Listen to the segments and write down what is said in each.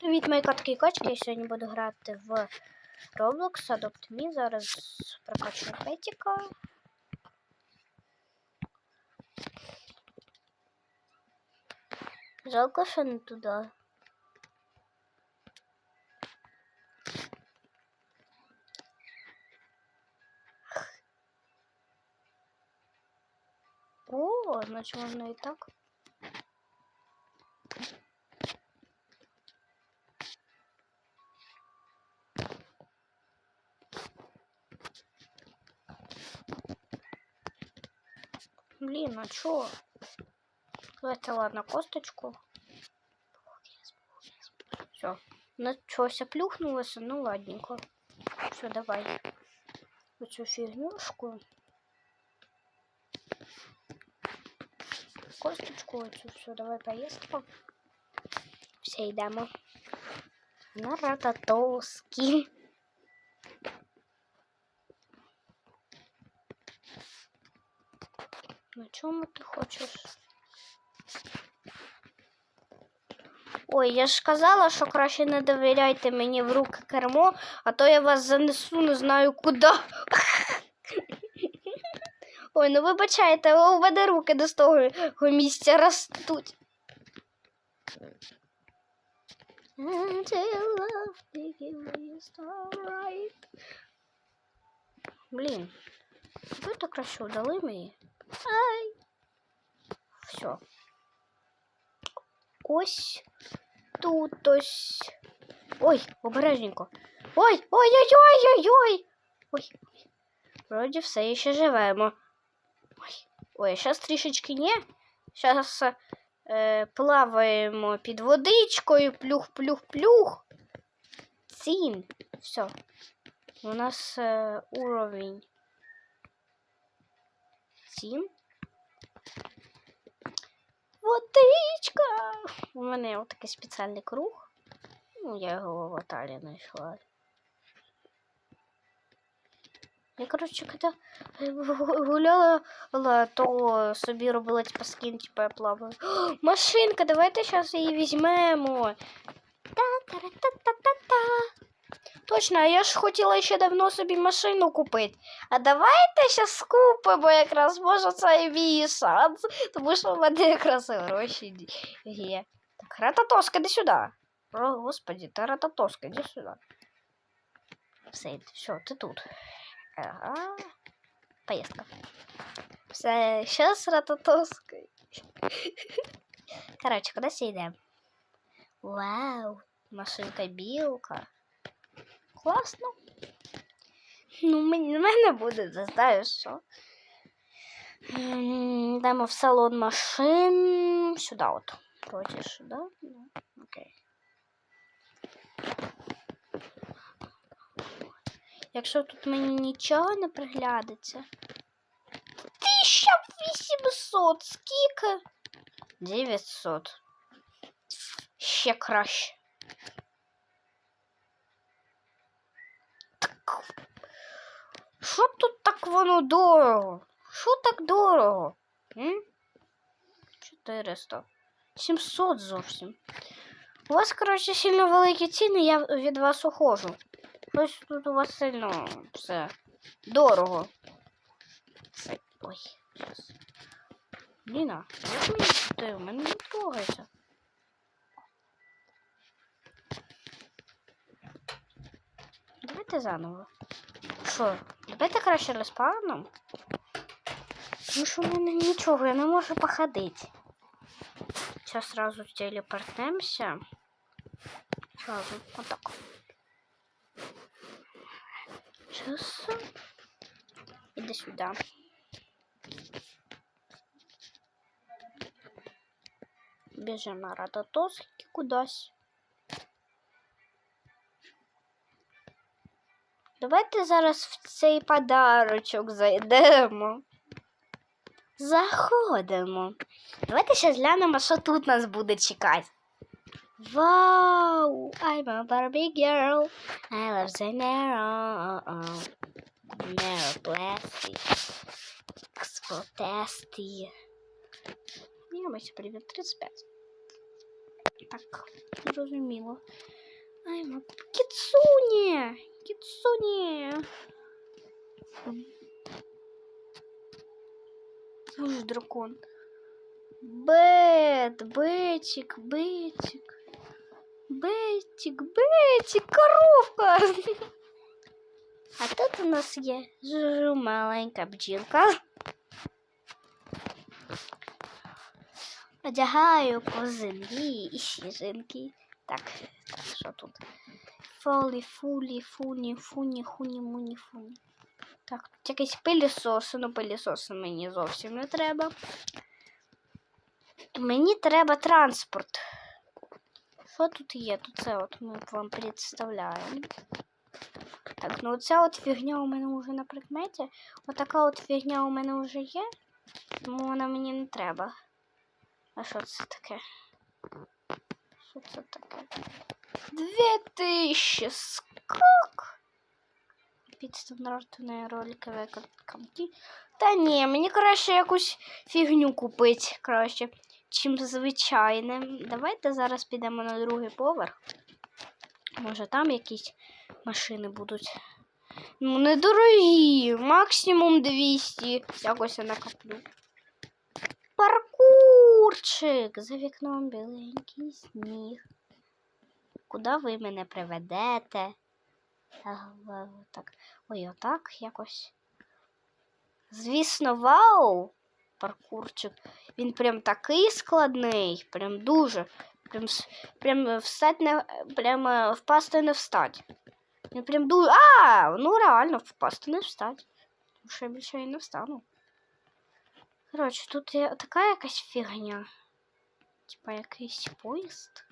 Привіт, мої котки і кочки. Я сьогодні буду грати в Roblox Adopt Me. Зараз прокачую петіка. Жалко, що не туди. О, значить можна і так. Блин, а чё? Давайте, ладно, косточку. Все. Начался плюхнулося, ну ладненько. Все, давай. Оцю фігнюшку. Косточку оцю, все, давай поїздку. Все, йдемо. На рататовські. На чому ти хочеш? Ой, я ж казала, що краще не довіряйте мені в руки кермо, а то я вас занесу не знаю куди. Ой, ну вибачайте, у мене руки до того місця ростуть. Блін, ви так краще удали мені. Ай. Все. Ось тут ось. Ой, обережненько. Ой, ой-ой-ой-ой-ой. Ой. Вроді все ще живемо. Ой, ой, зараз трішечки ні. Зараз е, плаваємо під водичкою, плюх-плюх-плюх. Цін. Все. У нас е, уровень. Сім. Водичка! У мене отакий спеціальний круг. Ну, я його в аватарі знайшла. Я, коротше, коли гуляла, то собі робила типа скін, типа я плаваю. О, машинка, давайте зараз її візьмемо. Та-та-та-та-та-та. Точно, а я ж хотіла ще давно собі машину купити. А давайте зараз купимо якраз може це мій шанс, тому що в мене якраз гроші є. Так, рататоска, іди сюди. О, господи, та рататоска, іди сюди. Все, все, ти тут. Ага. Поездка. Все, сейчас рататоска. Короче, куда идем? Вау, машинка-білка. Класно. Ну, мені, мене буде, ти знаєш що. Йдемо в салон машин. Сюди от. Вроді сюди. Ну, окей. Якщо тут мені нічого не приглядиться. 1800, скільки? 900. Ще краще. Так. Що тут так воно дорого? Що так дорого? М? 400. 700 зовсім. У вас, коротше, сильно великі ціни, я від вас ухожу. Щось тут у вас сильно все дорого. Ой, зараз. Ніна, як мені ти? У мене не трогайся. Давайте заново. Що, давайте краще респауном? Тому що в мене нічого, я не можу походити. Сейчас сразу телепортнемся. Сразу, вот так. Сейчас. Иди сюда. Бежим на рататоски кудись. Давайте зараз в цей подарочок зайдемо. Заходимо. Давайте ще глянемо, що тут нас буде чекати. Вау! I'm a Barbie girl. I love the narrow. Narrow plastic. Fantastic. Я мы привет 35. Так, зрозуміло. Ай, ма... Кіцуні! Кіцуні! Знову ж дракон. Бет, бетик, бетик. Бетик, бетик, коровка. А тут у нас є жу маленька бджілка. Одягаю по землі і сніжинки. Так, так, що тут? Фолі, фулі, фуні, фуні, хуні, муні, фуні. Так, тут якийсь пилісос, ну пилісоси мені зовсім не треба. Мені треба транспорт. Що тут є? Тут це от ми вам представляємо. Так, ну оця от фігня у мене вже на предметі. Отака от фігня у мене вже є, тому вона мені не треба. А що це таке? Що це таке? Дві тисячі скок. Підстав нартної роликові камті. Та ні, мені краще якусь фігню купити краще, чим звичайне. Давайте зараз підемо на другий поверх. Може там якісь машини будуть. Ну, недорогі, максимум 200. Якось я накоплю. Паркурчик! За вікном біленький сніг. Куди ви мене приведете? Так. Ой, отак якось. Звісно, вау! Паркурчик. Він прям такий складний, прям дуже. Прям, прям встать не прям е, впасти не встать. Він прям дуже. А! Ну реально впасти не встать. Тому що я більше і не встану. Коротше, тут є така якась фігня. Типа якийсь поїзд.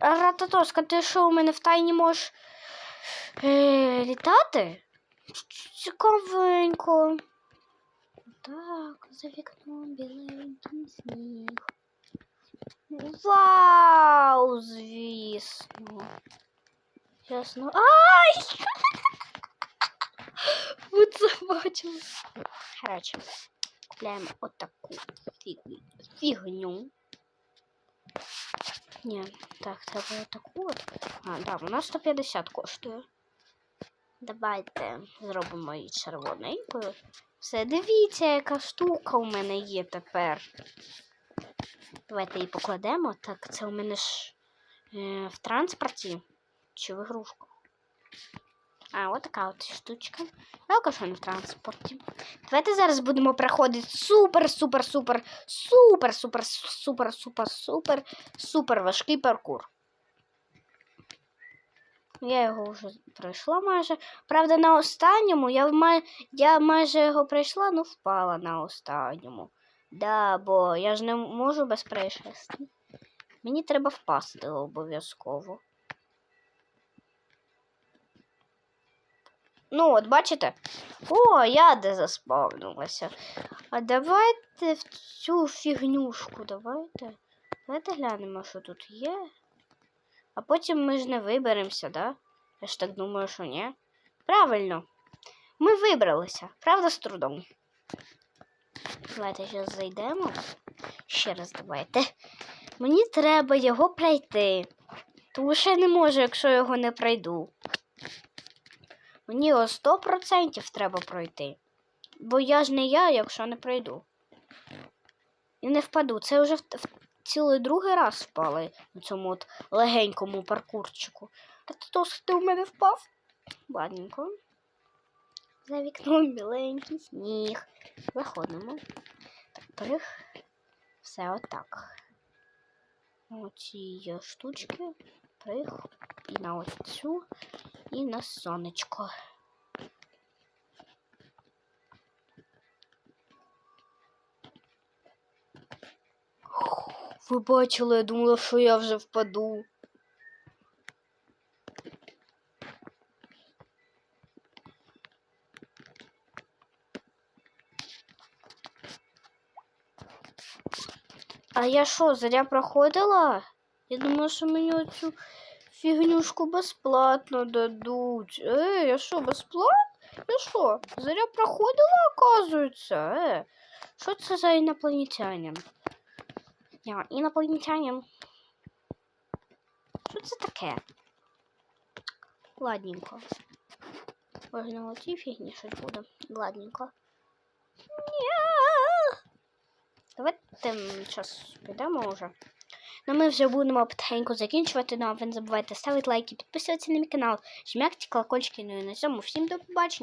Рататоска, ти що у мене в тайні можеш е, літати? Цікавенько. Так, за вікном біленький сніг. Вау, звісно. Ясно. Ай! Ви це бачили. Коротше, купляємо отаку фігню. Так, так, треба таку от. А, да, вона 150 коштує. Давайте зробимо її червоненькою. Все, дивіться, яка штука у мене є тепер. Давайте її покладемо. Так, це у мене ж е, в транспорті чи в ігрушку. А, от така от штучка. Велика, що не в транспорті. Давайте зараз будемо проходити супер-супер-супер, супер-супер, супер, супер, супер, супер важкий паркур. Я його вже пройшла майже. Правда, на останньому я май... я майже його пройшла, ну впала на останньому. Да, бо я ж не можу без происшествий. Мені треба впасти обов'язково. Ну, от бачите? О, я де заспавнилася. А давайте в цю фігнюшку, давайте. Давайте глянемо, що тут є. А потім ми ж не виберемося, да? Я ж так думаю, що ні. Правильно. Ми вибралися, правда, з трудом. Давайте зараз зайдемо. Ще раз давайте. Мені треба його пройти. Тому що я не можу, якщо його не пройду. Мені його 100% треба пройти. Бо я ж не я, якщо не пройду. І не впаду. Це вже в, в цілий другий раз впали на цьому от легенькому паркурчику. Та то ти у мене впав. Ладненько. За вікном біленький сніг. Виходимо. Так, прих. Все отак. Оці штучки. Прих. І на оцю, і на сонечко. Ви бачили, я думала, що я вже впаду. А я що, зря проходила? Я думала, що мені оцю фігнюшку безплатно дадуть. Е, я що, безплатно? Я що, зря проходила, оказується? Е, що це за інопланетянин? Я інопланетянин. Що це таке? Ладненько. Можна на цій фігні щось буде. Ладненько. Ня! Давайте зараз підемо вже. Ну, ми вже будемо потихеньку закінчувати. Ну, а ви не забувайте ставити лайки, підписуватися на мій канал, жмякти колокольчики. Ну і на цьому всім до побачення.